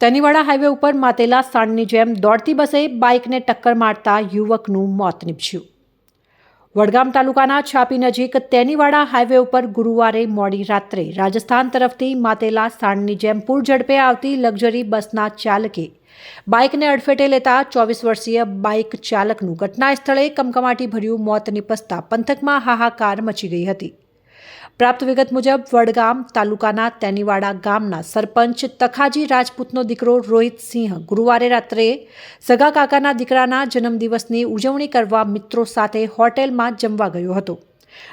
તનીવાડા highway ઉપર માતેલા સાંડની જેમ દોડતી બસે બાઇકને ટક્કર મારતા યુવકનું મોત નીપજ્યું. વડગામ તાલુકાના છાપી નજીક તેનીવાડા હાઈવે ઉપર ગુરુવારે મોડી રાત્રે રાજસ્થાન તરફથી માતેલા સાંડની જેમ પૂર ઝડપે આવતી લક્ઝરી બસના ચાલકે બાઇકને અડફેટે લેતા ચોવીસ વર્ષીય બાઇક ચાલકનું ઘટના સ્થળે કમકમાટી ભર્યું મોત નિપજતા પંથકમાં હાહાકાર મચી ગઈ હતી. પ્રાપ્ત વિગત મુજબ, વડગામ તાલુકાના તેનીવાડા ગામના સરપંચ તખાજી રાજપૂતનો દીકરો રોહિત સિંહ ગુરુવારે રાત્રે સગા કાકાના દીકરાના જન્મદિવસની ઉજવણી કરવા મિત્રો સાથે હોટેલમાં જમવા ગયો હતો.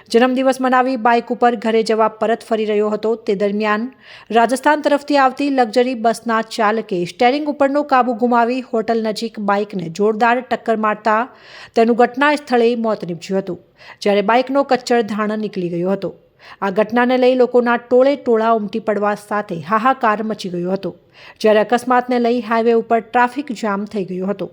જન્મદિવસ મનાવી બાઇક ઉપર ઘરે જવા પરત ફરી રહ્યો હતો. તે દરમિયાન રાજસ્થાન તરફથી આવતી લક્ઝરી બસના ચાલકે સ્ટેરિંગ ઉપરનો કાબુ ગુમાવી હોટલ નજીક બાઇકને જોરદાર ટક્કર મારતા તેનું ઘટના સ્થળે મોત નીપજ્યું હતું. જ્યારે બાઇકનો કચ્છર ધાણ નીકળી ગયો હતો. આ ઘટનાને લઈ લોકોના ટોળે ટોળા ઉમટી પડવા સાથે હાહાકાર મચી ગયો હતો. જ્યારે અકસ્માતને લઈ હાઈવે ઉપર ટ્રાફિક જામ થઈ ગયો હતો.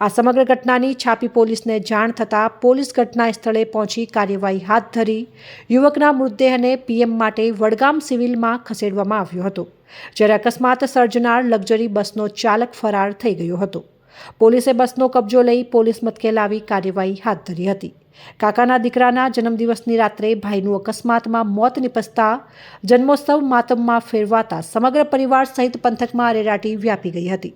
આ સમગ્ર ઘટનાની છાપી પોલીસને જાણ થતાં પોલીસ ઘટના સ્થળે પહોંચી કાર્યવાહી હાથ ધરી યુવકના મૃતદેહને પીએમ માટે વડગામ સિવિલમાં ખસેડવામાં આવ્યો હતો. જ્યારે અકસ્માત સર્જનાર લક્ઝરી બસનો ચાલક ફરાર થઈ ગયો હતો. પોલીસે બસનો કબજો લઈ પોલીસ મથકે લાવી કાર્યવાહી હાથ ધરી હતી. કાકાના દીકરાના જન્મદિવસની રાત્રે ભાઈનું અકસ્માતમાં મોત નિપજતા જન્મોત્સવ માતમમાં ફેરવાતા સમગ્ર પરિવાર સહિત પંથકમાં અરેરાટી વ્યાપી ગઈ હતી.